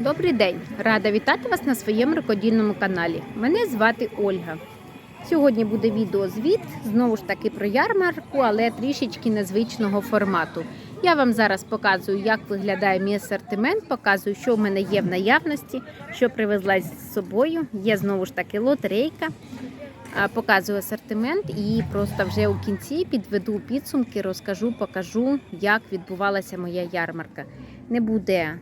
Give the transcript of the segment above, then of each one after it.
Добрий день! Рада вітати вас на своєму рукодільному каналі. Мене звати Ольга. Сьогодні буде відеозвіт, знову ж таки про ярмарку, але трішечки незвичного формату. Я вам зараз показую, як виглядає мій асортимент, показую, що в мене є в наявності, що привезла з собою. Є знову ж таки лотерейка. Показую асортимент і просто вже у кінці підведу підсумки, розкажу, покажу, як відбувалася моя ярмарка. Не буде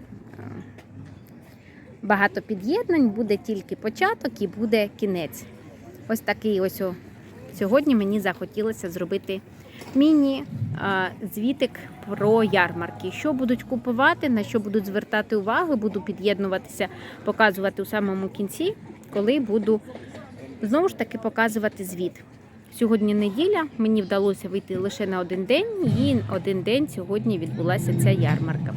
багато під'єднань, буде тільки початок і буде кінець. Ось такий ось о. сьогодні мені захотілося зробити міні-звітик про ярмарки. Що будуть купувати, на що будуть звертати увагу, буду під'єднуватися, показувати у самому кінці, коли буду знову ж таки показувати звіт. Сьогодні неділя, мені вдалося вийти лише на один день, і один день сьогодні відбулася ця ярмарка.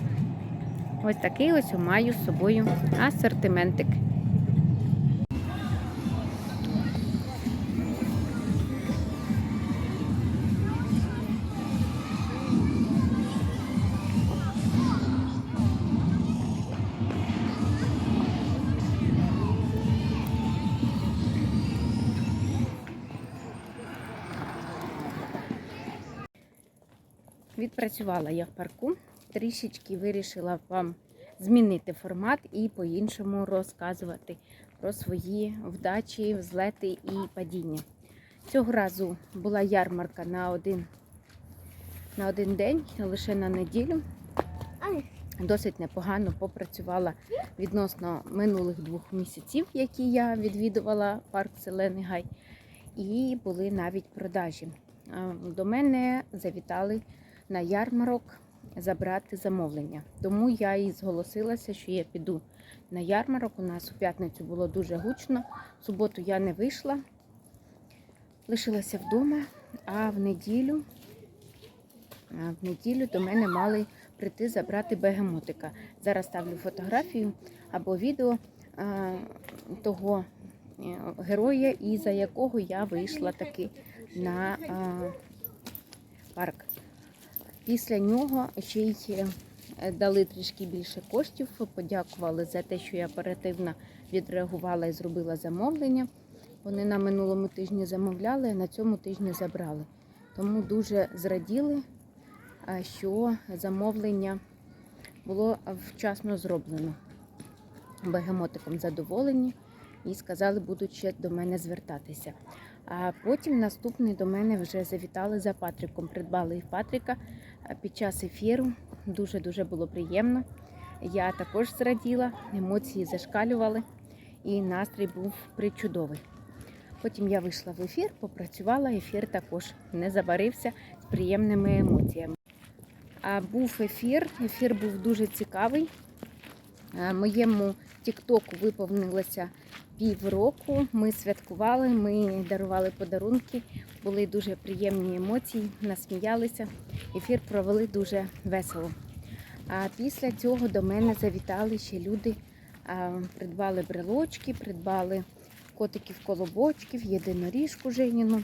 Ось такий ось маю з собою асортиментик. Відпрацювала я в парку, трішечки вирішила вам змінити формат і по-іншому розказувати про свої вдачі, взлети і падіння. Цього разу була ярмарка на один, на один день, лише на неділю. Досить непогано попрацювала відносно минулих двох місяців, які я відвідувала парк Зелений Гай, і були навіть продажі. До мене завітали на ярмарок забрати замовлення. Тому я і зголосилася, що я піду на ярмарок. У нас у п'ятницю було дуже гучно. В суботу я не вийшла, лишилася вдома, а в неділю, а в неділю до мене мали прийти забрати бегемотика. Зараз ставлю фотографію або відео а, того е, героя, і за якого я вийшла таки на а, парк. Після нього ще й е, дали трішки більше коштів, подякували за те, що я оперативно відреагувала і зробила замовлення. Вони на минулому тижні замовляли, а на цьому тижні забрали. Тому дуже зраділи, що замовлення було вчасно зроблено. Бегемотиком задоволені і сказали, будуть ще до мене звертатися. А потім наступний до мене вже завітали за Патриком. Придбали і Патрика під час ефіру. Дуже-дуже було приємно. Я також зраділа, емоції зашкалювали, і настрій був причудовий. Потім я вийшла в ефір, попрацювала, ефір також не забарився з приємними емоціями. А був ефір, ефір був дуже цікавий. А, Моєму Тіктоку виповнилося півроку. Ми святкували, ми дарували подарунки, були дуже приємні емоції, насміялися. Ефір провели дуже весело. А після цього до мене завітали ще люди, придбали брелочки, придбали котиків колобочків, єдиноріжку Женіну.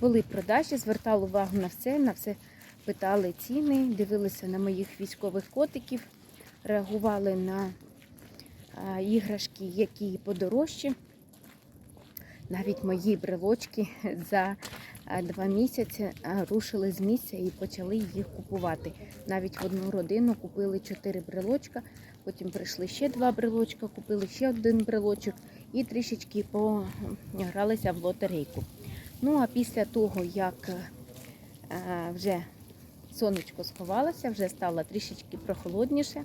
Були продажі, звертали увагу на все, на все питали ціни, дивилися на моїх військових котиків, реагували на іграшки, які подорожчі. Навіть мої брелочки за два місяці рушили з місця і почали їх купувати. Навіть в одну родину купили чотири брелочка, потім прийшли ще два брелочка, купили ще один брелочок і трішечки погралися в лотерейку. Ну а після того, як вже сонечко сховалося, вже стало трішечки прохолодніше, е,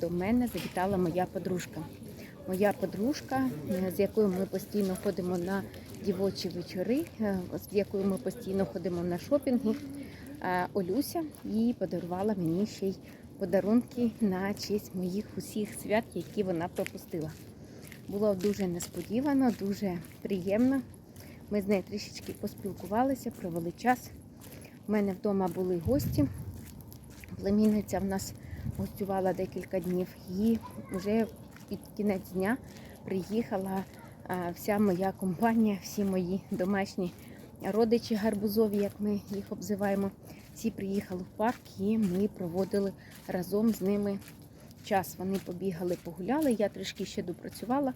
до мене завітала моя подружка. Моя подружка, е, з якою ми постійно ходимо на дівочі вечори, е, з якою ми постійно ходимо на шопінги. Е, Олюся їй подарувала мені ще й подарунки на честь моїх усіх свят, які вона пропустила. Було дуже несподівано, дуже приємно. Ми з нею трішечки поспілкувалися, провели час. У мене вдома були гості. Племінниця в нас гостювала декілька днів. І вже під кінець дня приїхала вся моя компанія, всі мої домашні родичі гарбузові, як ми їх обзиваємо. Всі приїхали в парк і ми проводили разом з ними час вони побігали, погуляли, я трішки ще допрацювала.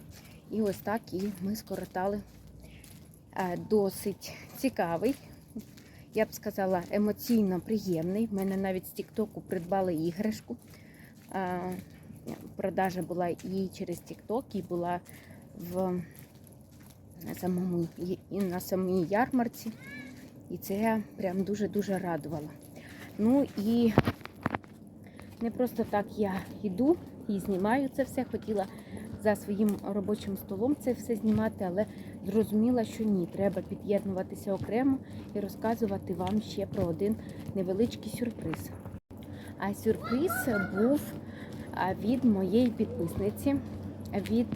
І ось так і ми скоротали досить цікавий, я б сказала, емоційно приємний. В мене навіть з Тіктоку придбали іграшку. Продажа була і через Тікток, і була в самому, і на самій ярмарці. І це прям дуже-дуже радувало. Ну і не просто так я йду і знімаю це все. Хотіла за своїм робочим столом це все знімати, але зрозуміла, що ні, треба під'єднуватися окремо і розказувати вам ще про один невеличкий сюрприз. А сюрприз був від моєї підписниці, від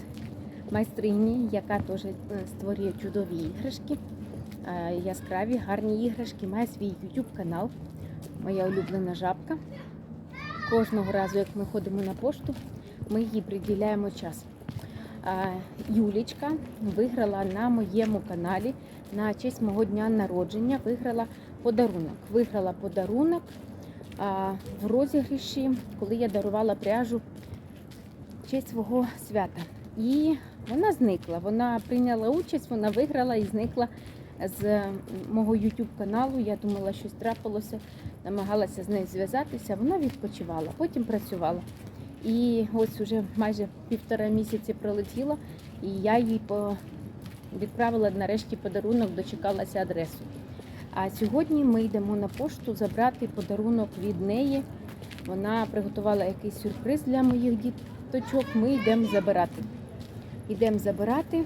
майстрині, яка теж е, створює чудові іграшки, е, яскраві, гарні іграшки, має свій YouTube канал, моя улюблена жабка. Кожного разу, як ми ходимо на пошту, ми їй приділяємо час. Юлічка виграла на моєму каналі на честь мого дня народження. Виграла подарунок. Виграла подарунок в розігріші, коли я дарувала пряжу в честь свого свята. І вона зникла. Вона прийняла участь, вона виграла і зникла з мого YouTube каналу. Я думала, щось трапилося, намагалася з нею зв'язатися. Вона відпочивала, потім працювала. І ось уже майже півтора місяці пролетіло, і я їй по... відправила нарешті подарунок, дочекалася адресу. А сьогодні ми йдемо на пошту забрати подарунок від неї. Вона приготувала якийсь сюрприз для моїх діточок. Ми йдемо забирати. Йдемо забирати,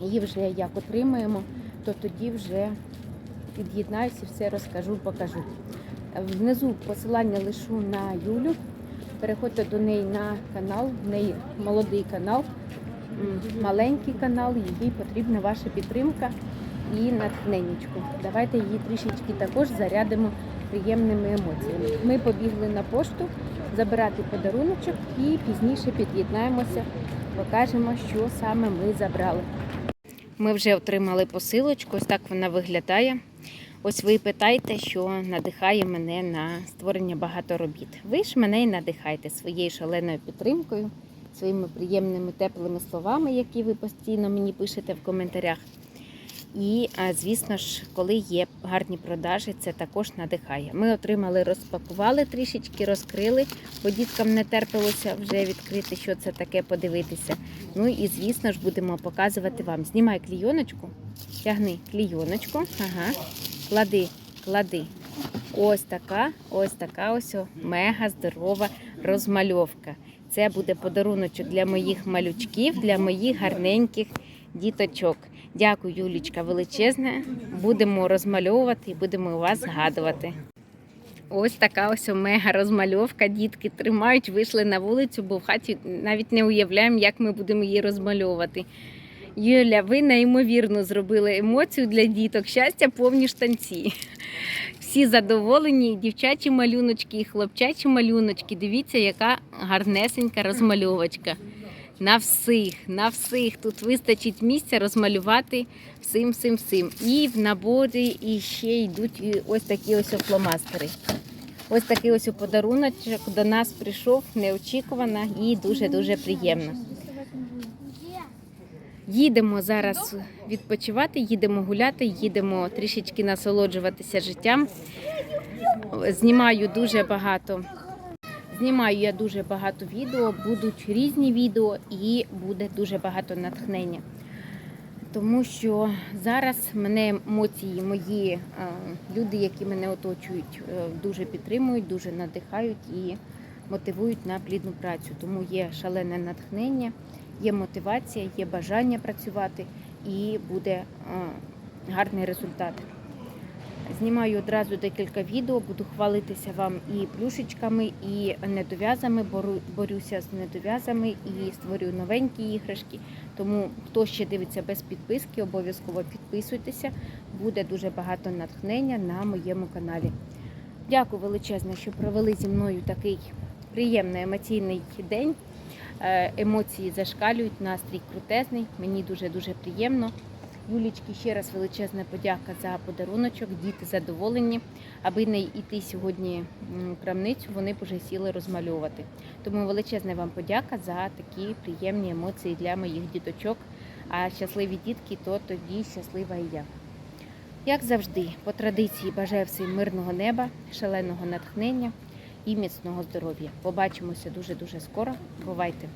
її вже як отримаємо, то тоді вже під'єднаюся все розкажу, покажу. Внизу посилання лишу на Юлю. Переходьте до неї на канал, в неї молодий канал, маленький канал, їй потрібна ваша підтримка і натхненнячку. Давайте її трішечки також зарядимо приємними емоціями. Ми побігли на пошту забирати подаруночок і пізніше під'єднаємося, покажемо, що саме ми забрали. Ми вже отримали посилочку, ось так вона виглядає. Ось ви питаєте, що надихає мене на створення багато робіт. Ви ж мене і надихаєте своєю шаленою підтримкою, своїми приємними теплими словами, які ви постійно мені пишете в коментарях. І, звісно ж, коли є гарні продажі, це також надихає. Ми отримали, розпакували трішечки, розкрили, бо діткам не терпилося вже відкрити, що це таке, подивитися. Ну і звісно ж будемо показувати вам. Знімай клійоночку, тягни клійоночку, ага, клади, клади. Ось така, ось така ось мега здорова розмальовка. Це буде подаруночок для моїх малючків, для моїх гарненьких діточок. Дякую, Юлічка, величезне. Будемо розмальовувати і будемо вас згадувати. Ось така ось мега розмальовка. Дітки тримають, вийшли на вулицю, бо в хаті навіть не уявляємо, як ми будемо її розмальовувати. Юля, ви неймовірно зробили емоцію для діток. Щастя, повні штанці. Всі задоволені, дівчачі малюночки, і хлопчачі малюночки. Дивіться, яка гарнесенька розмальовочка. На всіх, на всіх. Тут вистачить місця розмалювати всім, всім, всім. І в наборі і ще йдуть ось такі ось фломастери. Ось такий ось подаруночок до нас прийшов неочікувано і дуже-дуже приємно. Їдемо зараз відпочивати, їдемо гуляти, їдемо трішечки насолоджуватися життям. Знімаю дуже багато. Знімаю я дуже багато відео, будуть різні відео і буде дуже багато натхнення. Тому що зараз мене емоції мої е, люди, які мене оточують, е, дуже підтримують, дуже надихають і мотивують на плідну працю. Тому є шалене натхнення, є мотивація, є бажання працювати і буде гарний результат. Знімаю одразу декілька відео, буду хвалитися вам і плюшечками, і недов'язами. Борюся з недов'язами і створюю новенькі іграшки. Тому хто ще дивиться без підписки, обов'язково підписуйтеся. Буде дуже багато натхнення на моєму каналі. Дякую величезне, що провели зі мною такий приємний емоційний день. Е, Емоції зашкалюють, настрій крутезний. Мені дуже дуже приємно. Юлічки ще раз величезна подяка за подаруночок. Діти задоволені. Аби не йти сьогодні в крамницю, вони б вже сіли розмальовувати. Тому величезна вам подяка за такі приємні емоції для моїх діточок. А щасливі дітки, то тоді щаслива і я. Як завжди, по традиції бажаю всім мирного неба, шаленого натхнення і міцного здоров'я. Побачимося дуже дуже скоро. Бувайте!